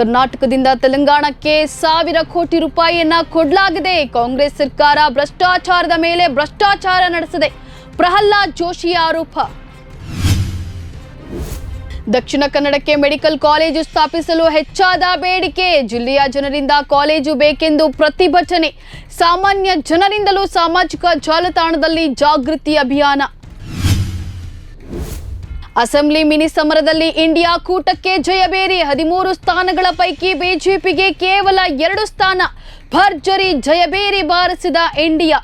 ಕರ್ನಾಟಕದಿಂದ ತೆಲಂಗಾಣಕ್ಕೆ ಸಾವಿರ ಕೋಟಿ ರೂಪಾಯಿಯನ್ನ ಕೊಡಲಾಗಿದೆ. ಕಾಂಗ್ರೆಸ್ ಸರ್ಕಾರ ಭ್ರಷ್ಟಾಚಾರದ ಮೇಲೆ ಭ್ರಷ್ಟಾಚಾರ ನಡೆಸಿದೆ. ಪ್ರಹ್ಲಾದ್ ಜೋಶಿ ಆರೋಪ. ದಕ್ಷಿಣ ಕನ್ನಡಕ್ಕೆ ಮೆಡಿಕಲ್ ಕಾಲೇಜು ಸ್ಥಾಪಿಸಲು ಹೆಚ್ಚಾದ ಬೇಡಿಕೆ. ಜಿಲ್ಲೆಯ ಜನರಿಂದ ಕಾಲೇಜು ಬೇಕೆಂದು ಪ್ರತಿಭಟನೆ. ಸಾಮಾನ್ಯ ಜನರಿಂದಲೂ ಸಾಮಾಜಿಕ ಜಾಲತಾಣದಲ್ಲಿ ಜಾಗೃತಿ ಅಭಿಯಾನ. ಅಸೆಂಬ್ಲಿ ಮಿನಿ ಸಮರದಲ್ಲಿ ಇಂಡಿಯಾ ಕೂಟಕ್ಕೆ ಜಯಬೇರಿ ಹದಿಮೂರು ಸ್ಥಾನಗಳ ಪೈಕಿ ಬಿಜೆಪಿಗೆ ಕೇವಲ ಎರಡು ಸ್ಥಾನ. ಭರ್ಜರಿ ಜಯಬೇರಿ ಬಾರಿಸಿದ ಇಂಡಿಯಾ.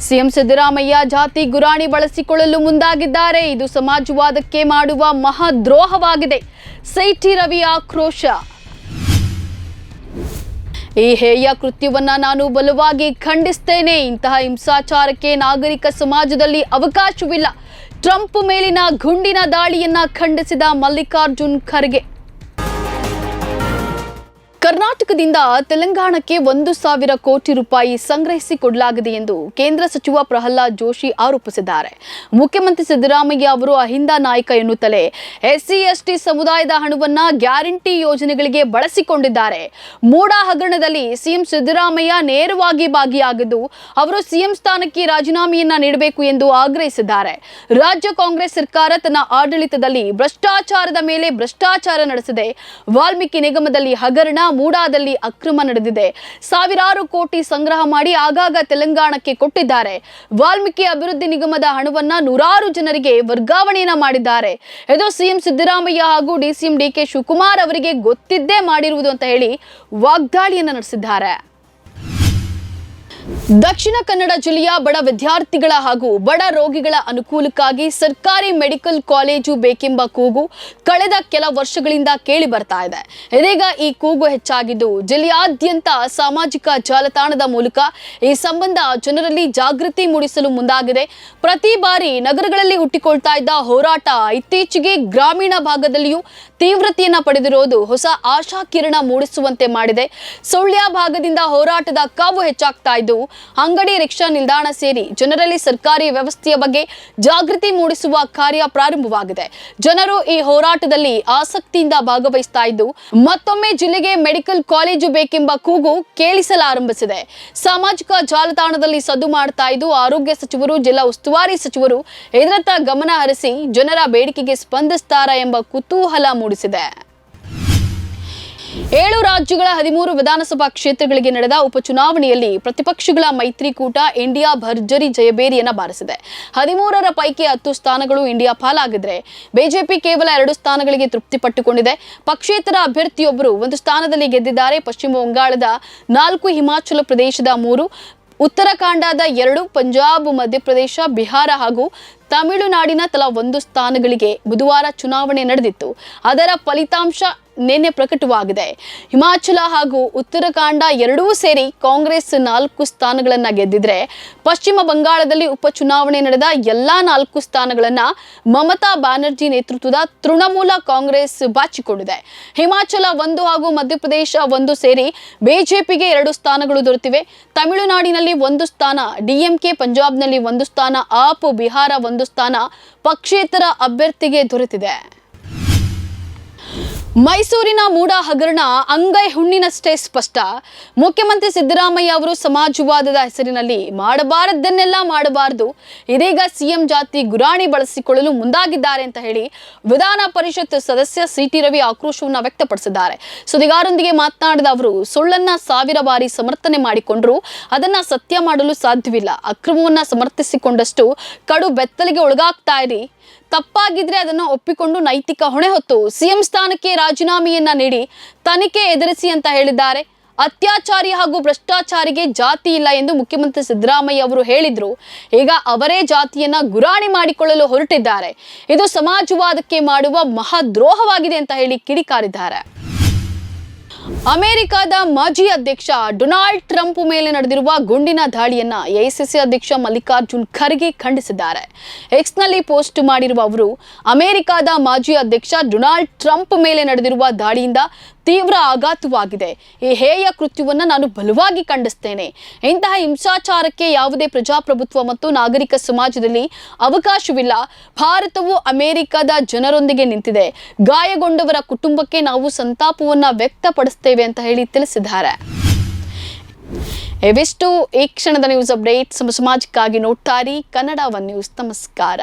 ಸಿಎಂ ಸಿದ್ದರಾಮಯ್ಯ ಜಾತಿ ಗುರಾಣಿ ಬಳಸಿಕೊಳ್ಳಲು ಮುಂದಾಗಿದ್ದಾರೆ. ಇದು ಸಮಾಜವಾದಕ್ಕೆ ಮಾಡುವ ಮಹಾದ್ರೋಹವಾಗಿದೆ. ಸೈಟಿ ರವಿ ಆಕ್ರೋಶ. ಈ ಹೇಯ ಕೃತ್ಯವನ್ನ ನಾನು ಬಲವಾಗಿ ಖಂಡಿಸ್ತೇನೆ. ಇಂತಹ ಹಿಂಸಾಚಾರಕ್ಕೆ ನಾಗರಿಕ ಸಮಾಜದಲ್ಲಿ ಅವಕಾಶವಿಲ್ಲ. ಟ್ರಂಪ್ ಮೇಲಿನ ಗುಂಡಿನ ದಾಳಿಯನ್ನ ಖಂಡಿಸಿದ ಮಲ್ಲಿಕಾರ್ಜುನ್ ಖರ್ಗೆ. ಕರ್ನಾಟಕದಿಂದ ತೆಲಂಗಾಣಕ್ಕೆ ಒಂದು ಸಾವಿರ ಕೋಟಿ ರೂಪಾಯಿ ಸಂಗ್ರಹಿಸಿ ಕೊಡಲಾಗಿದೆ ಎಂದು ಕೇಂದ್ರ ಸಚಿವ ಪ್ರಹ್ಲಾದ್ ಜೋಶಿ ಆರೋಪಿಸಿದ್ದಾರೆ. ಮುಖ್ಯಮಂತ್ರಿ ಸಿದ್ದರಾಮಯ್ಯ ಅವರು ಅಹಿಂದ ನಾಯಕ ಎನ್ನುತ್ತಲೇ ಎಸ್ಸಿ ಎಸ್ಟಿ ಸಮುದಾಯದ ಹಣವನ್ನ ಗ್ಯಾರಂಟಿ ಯೋಜನೆಗಳಿಗೆ ಬಳಸಿಕೊಂಡಿದ್ದಾರೆ. ಮೂಡ ಹಗರಣದಲ್ಲಿ ಸಿಎಂ ಸಿದ್ದರಾಮಯ್ಯ ನೇರವಾಗಿ ಭಾಗಿಯಾಗಿದ್ದು, ಅವರು ಸಿಎಂ ಸ್ಥಾನಕ್ಕೆ ರಾಜೀನಾಮೆಯನ್ನ ನೀಡಬೇಕು ಎಂದು ಆಗ್ರಹಿಸಿದ್ದಾರೆ. ರಾಜ್ಯ ಕಾಂಗ್ರೆಸ್ ಸರ್ಕಾರ ತನ್ನ ಆಡಳಿತದಲ್ಲಿ ಭ್ರಷ್ಟಾಚಾರದ ಮೇಲೆ ಭ್ರಷ್ಟಾಚಾರ ನಡೆಸಿದೆ. ವಾಲ್ಮೀಕಿ ನಿಗಮದಲ್ಲಿ ಹಗರಣ ಮೂಡಾದಲ್ಲಿ ಅಕ್ರಮ ನಡೆದಿದೆ. ಸಾವಿರಾರು ಕೋಟಿ ಸಂಗ್ರಹ ಮಾಡಿ ಆಗಾಗ ತೆಲಂಗಾಣಕ್ಕೆ ಕೊಟ್ಟಿದ್ದಾರೆ. ವಾಲ್ಮೀಕಿ ಅಭಿವೃದ್ಧಿ ನಿಗಮದ ಹಣವನ್ನ ನೂರಾರು ಜನರಿಗೆ ವರ್ಗಾವಣೆಯನ್ನ ಮಾಡಿದ್ದಾರೆ. ಇದು ಸಿಎಂ ಸಿದ್ದರಾಮಯ್ಯ ಹಾಗೂ ಡಿಸಿಎಂ ಡಿಕೆ ಶಿವಕುಮಾರ್ ಅವರಿಗೆ ಗೊತ್ತಿದ್ದೇ ಮಾಡಿರುವುದು ಅಂತ ಹೇಳಿ ವಾಗ್ದಾಳಿಯನ್ನ ನಡೆಸಿದ್ದಾರೆ. ದಕ್ಷಿಣ ಕನ್ನಡ ಜಿಲ್ಲೆಯ ಬಡ ವಿದ್ಯಾರ್ಥಿಗಳ ಹಾಗೂ ಬಡ ರೋಗಿಗಳ ಅನುಕೂಲಕ್ಕಾಗಿ ಸರ್ಕಾರಿ ಮೆಡಿಕಲ್ ಕಾಲೇಜು ಬೇಕೆಂಬ ಕೂಗು ಕಳೆದ ಕೆಲ ವರ್ಷಗಳಿಂದ ಕೇಳಿ ಬರ್ತಾ ಇದೆ. ಇದೀಗ ಈ ಕೂಗು ಹೆಚ್ಚಾಗಿದ್ದು ಜಿಲ್ಲೆಯಾದ್ಯಂತ ಸಾಮಾಜಿಕ ಜಾಲತಾಣದ ಮೂಲಕ ಈ ಸಂಬಂಧ ಜನರಲ್ಲಿ ಜಾಗೃತಿ ಮೂಡಿಸಲು ಮುಂದಾಗಿದೆ. ಪ್ರತಿ ಬಾರಿ ನಗರಗಳಲ್ಲಿ ಹುಟ್ಟಿಕೊಳ್ತಾ ಇದ್ದ ಹೋರಾಟ ಇತ್ತೀಚೆಗೆ ಗ್ರಾಮೀಣ ಭಾಗದಲ್ಲಿಯೂ ತೀವ್ರತೆಯನ್ನ ಪಡೆದಿರೋದು ಹೊಸ ಆಶಾ ಕಿರಣ ಮೂಡಿಸುವಂತೆ ಮಾಡಿದೆ. ಸುಳ್ಯ ಭಾಗದಿಂದ ಹೋರಾಟದ ಕಾವು ಹೆಚ್ಚಾಗ್ತಾ ಇದ್ದು, ಅಂಗಡಿ, ರಿಕ್ಷಾ ನಿಲ್ದಾಣ ಸೇರಿ ಜನರಲ್ಲಿ ಸರ್ಕಾರಿ ವ್ಯವಸ್ಥೆಯ ಬಗ್ಗೆ ಜಾಗೃತಿ ಮೂಡಿಸುವ ಕಾರ್ಯ ಪ್ರಾರಂಭವಾಗಿದೆ. ಜನರು ಈ ಹೋರಾಟದಲ್ಲಿ ಆಸಕ್ತಿಯಿಂದ ಭಾಗವಹಿಸ್ತಾ ಇದ್ದು, ಮತ್ತೊಮ್ಮೆ ಜಿಲ್ಲೆಗೆ ಮೆಡಿಕಲ್ ಕಾಲೇಜು ಬೇಕೆಂಬ ಕೂಗು ಕೇಳಿಸಲಾರಂಭಿಸಿದೆ. ಸಾಮಾಜಿಕ ಜಾಲತಾಣದಲ್ಲಿ ಸದ್ದು ಮಾಡ್ತಾ ಇದ್ದು, ಆರೋಗ್ಯ ಸಚಿವರು, ಜಿಲ್ಲಾ ಉಸ್ತುವಾರಿ ಸಚಿವರು ಇದರತ್ತ ಗಮನ ಹರಿಸಿ ಜನರ ಬೇಡಿಕೆಗೆ ಸ್ಪಂದಿಸ್ತಾರಾ ಎಂಬ ಕುತೂಹಲ ಮೂಡಿಸಿದೆ. ಏಳು ರಾಜ್ಯಗಳ ಹದಿಮೂರು ವಿಧಾನಸಭಾ ಕ್ಷೇತ್ರಗಳಿಗೆ ನಡೆದ ಉಪಚುನಾವಣೆಯಲ್ಲಿ ಪ್ರತಿಪಕ್ಷಗಳ ಮೈತ್ರಿಕೂಟ ಇಂಡಿಯಾ ಭರ್ಜರಿ ಜಯಬೇರಿಯನ್ನ ಬಾರಿಸಿದೆ. ಹದಿಮೂರರ ಪೈಕಿ ಹತ್ತು ಸ್ಥಾನಗಳು ಇಂಡಿಯಾ ಪಾಲಾಗಿದ್ರೆ ಬಿಜೆಪಿ ಕೇವಲ ಎರಡು ಸ್ಥಾನಗಳಿಗೆ ತೃಪ್ತಿ ಪಟ್ಟುಕೊಂಡಿದೆ ಪಕ್ಷೇತರ ಅಭ್ಯರ್ಥಿಯೊಬ್ಬರು ಒಂದು ಸ್ಥಾನದಲ್ಲಿ ಗೆದ್ದಿದ್ದಾರೆ. ಪಶ್ಚಿಮ ಬಂಗಾಳದ ನಾಲ್ಕು ಹಿಮಾಚಲ ಪ್ರದೇಶದ ಮೂರು ಉತ್ತರಾಖಂಡದ ಎರಡು ಪಂಜಾಬ್, ಮಧ್ಯಪ್ರದೇಶ, ಬಿಹಾರ ಹಾಗೂ ತಮಿಳುನಾಡಿನ ತಲಾ ಒಂದು ಸ್ಥಾನಗಳಿಗೆ ಬುಧವಾರ ಚುನಾವಣೆ ನಡೆದಿತ್ತು. ಅದರ ಫಲಿತಾಂಶ ನಿನ್ನೆ ಪ್ರಕಟವಾಗಿದೆ. ಹಿಮಾಚಲ ಹಾಗೂ ಉತ್ತರಾಖಂಡ ಎರಡೂ ಸೇರಿ ಕಾಂಗ್ರೆಸ್ ನಾಲ್ಕು ಸ್ಥಾನಗಳನ್ನು ಗೆದ್ದಿದ್ರೆ, ಪಶ್ಚಿಮ ಬಂಗಾಳದಲ್ಲಿ ಉಪಚುನಾವಣೆ ನಡೆದ ಎಲ್ಲಾ ನಾಲ್ಕು ಸ್ಥಾನಗಳನ್ನು ಮಮತಾ ಬ್ಯಾನರ್ಜಿ ನೇತೃತ್ವದ ತೃಣಮೂಲ ಕಾಂಗ್ರೆಸ್ ಬಾಚಿಕೊಂಡಿದೆ. ಹಿಮಾಚಲ ಒಂದು ಹಾಗೂ ಮಧ್ಯಪ್ರದೇಶ ಒಂದು ಸೇರಿ ಬಿಜೆಪಿಗೆ ಎರಡು ಸ್ಥಾನಗಳು ದೊರೆತಿವೆ. ತಮಿಳುನಾಡಿನಲ್ಲಿ ಒಂದು ಸ್ಥಾನ, ಡಿಎಂಕೆ ಪಂಜಾಬ್ನಲ್ಲಿ ಒಂದು ಸ್ಥಾನ, ಆಪ್ ಬಿಹಾರ ಒಂದು ಸ್ಥಾನ, ಪಕ್ಷೇತರ ಅಭ್ಯರ್ಥಿಗೆ ದೊರೆತಿದೆ. ಮೈಸೂರಿನ ಮೂಡ ಹಗರಣ ಅಂಗೈ ಹುಣ್ಣಿನಷ್ಟೇ ಸ್ಪಷ್ಟ. ಮುಖ್ಯಮಂತ್ರಿ ಸಿದ್ದರಾಮಯ್ಯ ಅವರು ಸಮಾಜವಾದದ ಹೆಸರಿನಲ್ಲಿ ಮಾಡಬಾರದ್ದನ್ನೆಲ್ಲ ಮಾಡಬಾರದು. ಇದೀಗ ಸಿಎಂ ಜಾತಿ ಗುರಾಣಿ ಬಳಸಿಕೊಳ್ಳಲು ಮುಂದಾಗಿದ್ದಾರೆ ಅಂತ ಹೇಳಿ ವಿಧಾನ ಪರಿಷತ್ ಸದಸ್ಯ ಸಿಟಿ ರವಿ ಆಕ್ರೋಶವನ್ನು ವ್ಯಕ್ತಪಡಿಸಿದ್ದಾರೆ. ಸುದ್ದಿಗಾರರೊಂದಿಗೆ ಮಾತನಾಡಿದ ಅವರು, ಸುಳ್ಳನ್ನ ಸಾವಿರ ಬಾರಿ ಸಮರ್ಥನೆ ಮಾಡಿಕೊಂಡ್ರು, ಅದನ್ನ ಸತ್ಯ ಮಾಡಲು ಸಾಧ್ಯವಿಲ್ಲ. ಅಕ್ರಮವನ್ನ ಸಮರ್ಥಿಸಿಕೊಂಡಷ್ಟು ಕಡು ಬೆತ್ತಲಿಗೆ ಒಳಗಾಗ್ತಾ ಇರಿ. ತಪ್ಪಾಗಿದ್ರೆ ಅದನ್ನು ಒಪ್ಪಿಕೊಂಡು ನೈತಿಕ ಹೊಣೆ ಹೊತ್ತು ಸಿಎಂ ಸ್ಥಾನಕ್ಕೆ ರಾಜೀನಾಮೆಯನ್ನ ನೀಡಿ ತನಿಖೆ ಎದುರಿಸಿ ಅಂತ ಹೇಳಿದ್ದಾರೆ. ಅತ್ಯಾಚಾರಿ ಹಾಗೂ ಭ್ರಷ್ಟಾಚಾರಿಗೆ ಜಾತಿ ಇಲ್ಲ ಎಂದು ಮುಖ್ಯಮಂತ್ರಿ ಸಿದ್ದರಾಮಯ್ಯ ಅವರು ಹೇಳಿದ್ರು. ಈಗ ಅವರೇ ಜಾತಿಯನ್ನ ಗುರಾಣಿ ಮಾಡಿಕೊಳ್ಳಲು ಹೊರಟಿದ್ದಾರೆ. ಇದು ಸಮಾಜವಾದಕ್ಕೆ ಮಾಡುವ ಮಹಾದ್ರೋಹವಾಗಿದೆ ಅಂತ ಹೇಳಿ ಕಿಡಿಕಾರಿದ್ದಾರೆ. ಅಮೆರಿಕದ ಮಾಜಿ ಅಧ್ಯಕ್ಷ ಡೊನಾಲ್ಡ್ ಟ್ರಂಪ್ ಮೇಲೆ ನಡೆದಿರುವ ಗುಂಡಿನ ದಾಳಿಯನ್ನ ಎಐಸಿಸಿ ಅಧ್ಯಕ್ಷ ಮಲ್ಲಿಕಾರ್ಜುನ್ ಖರ್ಗೆ ಖಂಡಿಸಿದ್ದಾರೆ. ಎಕ್ಸ್ನಲ್ಲಿ ಪೋಸ್ಟ್ ಮಾಡಿರುವ ಅವರು, ಅಮೆರಿಕದ ಮಾಜಿ ಅಧ್ಯಕ್ಷ ಡೊನಾಲ್ಡ್ ಟ್ರಂಪ್ ಮೇಲೆ ನಡೆದಿರುವ ದಾಳಿಯಿಂದ ತೀವ್ರ ಆಘಾತವಾಗಿದೆ. ಈ ಹೇಯ ಕೃತ್ಯವನ್ನು ನಾನು ಬಲವಾಗಿ ಖಂಡಿಸ್ತೇನೆ. ಇಂತಹ ಹಿಂಸಾಚಾರಕ್ಕೆ ಯಾವುದೇ ಪ್ರಜಾಪ್ರಭುತ್ವ ಮತ್ತು ನಾಗರಿಕ ಸಮಾಜದಲ್ಲಿ ಅವಕಾಶವಿಲ್ಲ. ಭಾರತವು ಅಮೆರಿಕದ ಜನರೊಂದಿಗೆ ನಿಂತಿದೆ. ಗಾಯಗೊಂಡವರ ಕುಟುಂಬಕ್ಕೆ ನಾವು ಸಂತಾಪವನ್ನು ವ್ಯಕ್ತಪಡಿಸ್ತೇವೆ ಅಂತ ಹೇಳಿ ತಿಳಿಸಿದ್ದಾರೆ. ಇವಿಷ್ಟು. ಈ ಕ್ಷಣದ ನ್ಯೂಸ್ ಅಪ್ಡೇಟ್. ಸಮ ಸಮಾಜಕ್ಕಾಗಿ ನೋಡ್ತಾರಿ ಕನ್ನಡ ಒನ್ ನ್ಯೂಸ್. ನಮಸ್ಕಾರ.